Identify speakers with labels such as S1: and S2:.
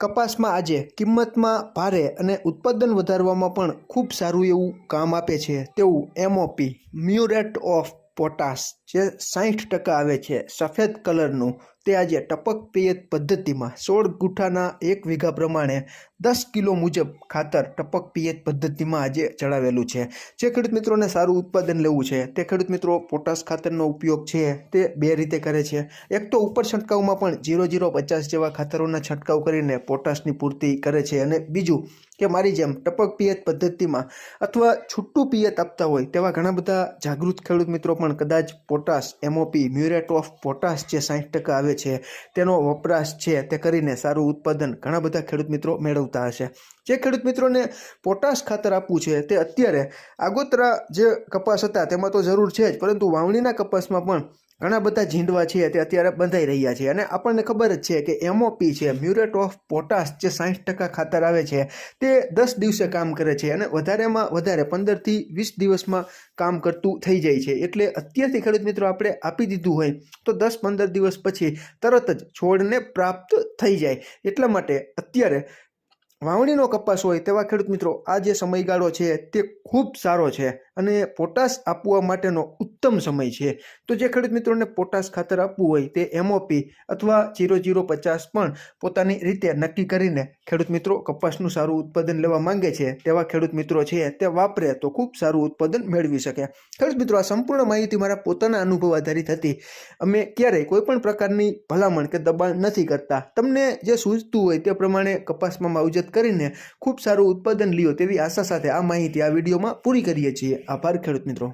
S1: કપાસમાં આજે કિંમતમાં ભારે અને ઉત્પાદન વધારવામાં પણ ખૂબ સારું એવું કામ આપે છે. તેવું એમઓપી મ્યુરેટ ઓફ પોટાશ, જે સાઠ ટકા આવે છે, સફેદ કલરનું. તે આજે ટપક પિયત પદ્ધતિમાં સોળ ગુઠાના એક વીઘા પ્રમાણે દસ કિલો મુજબ ખાતર ટપક પિયત પદ્ધતિમાં આજે ચડાવેલું છે. જે ખેડૂત મિત્રોને સારું ઉત્પાદન લેવું છે, તે ખેડૂત મિત્રો પોટાશ ખાતરનો ઉપયોગ છે, તે બે રીતે કરે છે. એક તો ઉપર છંટકાવમાં પણ જીરો જીરો પચાસ જેવા ખાતરોના છંટકાવ કરીને પોટાશની પૂર્તિ કરે છે અને બીજું કે મારી જેમ ટપક પિયત પદ્ધતિમાં અથવા છૂટું પિયત આપતા હોય તેવા ઘણા બધા જાગૃત ખેડૂત મિત્રો પણ કદાચ potash MOP muriate of potash જે સાઠ ટકા આવે છે તેનો વપરાશ છે, તે કરીને સારું ઉત્પાદન ઘણા બધા ખેડૂત મિત્રો મેળવતા હશે. જે ખેડૂત મિત્રોને પોટાશ ખાતર આપવું છે, તે અત્યારે આગોતરા જે કપાસ હતા, તેમાં તો જરૂર છે જ, પરંતુ વાવણીના કપાસમાં પણ ઘણા બધા ઝીંડવા છે, તે અત્યારે બંધાઈ રહ્યા છે. અને આપણને ખબર જ છે કે એમઓપી છે, મ્યુરેટ ઓફ પોટાશ, જે સાહીઠ ટકા ખાતર આવે છે, તે દસ દિવસે કામ કરે છે અને વધારેમાં વધારે પંદરથી વીસ દિવસમાં કામ કરતું થઈ જાય છે. એટલે અત્યારથી ખેડૂત મિત્રો, આપણે આપી દીધું હોય, તો દસ પંદર દિવસ પછી તરત જ છોડને પ્રાપ્ત થઈ જાય. એટલા માટે અત્યારે વાવણીનો કપાસ હોય તેવા ખેડૂત મિત્રો, આ જે સમયગાળો છે તે ખૂબ સારો છે અને પોટાશ આપવા માટેનો ઉત્તમ સમય છે. તો જે ખેડૂત મિત્રોને પોટાશ ખાતર આપવું હોય તે એમઓપી અથવા જીરો જીરો પચાસ પણ પોતાની રીતે નક્કી કરીને ખેડૂત મિત્રો કપાસનું સારું ઉત્પાદન લેવા માંગે છે તેવા ખેડૂત મિત્રો છે તે વાપરે તો ખૂબ સારું ઉત્પાદન મેળવી શકે. ખેડૂત મિત્રો, આ સંપૂર્ણ માહિતી મારા પોતાના અનુભવ આધારિત હતી. અમે ક્યારેય કોઈપણ પ્રકારની ભલામણ કે દબાણ નથી કરતા. તમને જે સૂઝતું હોય તે પ્રમાણે કપાસમાં માવજત કરીને ખૂબ સારું ઉત્પાદન લ્યો તેવી આશા સાથે આ માહિતી આ વિડીયોમાં પૂરી કરીએ છીએ. આભાર ખેડૂત મિત્રો.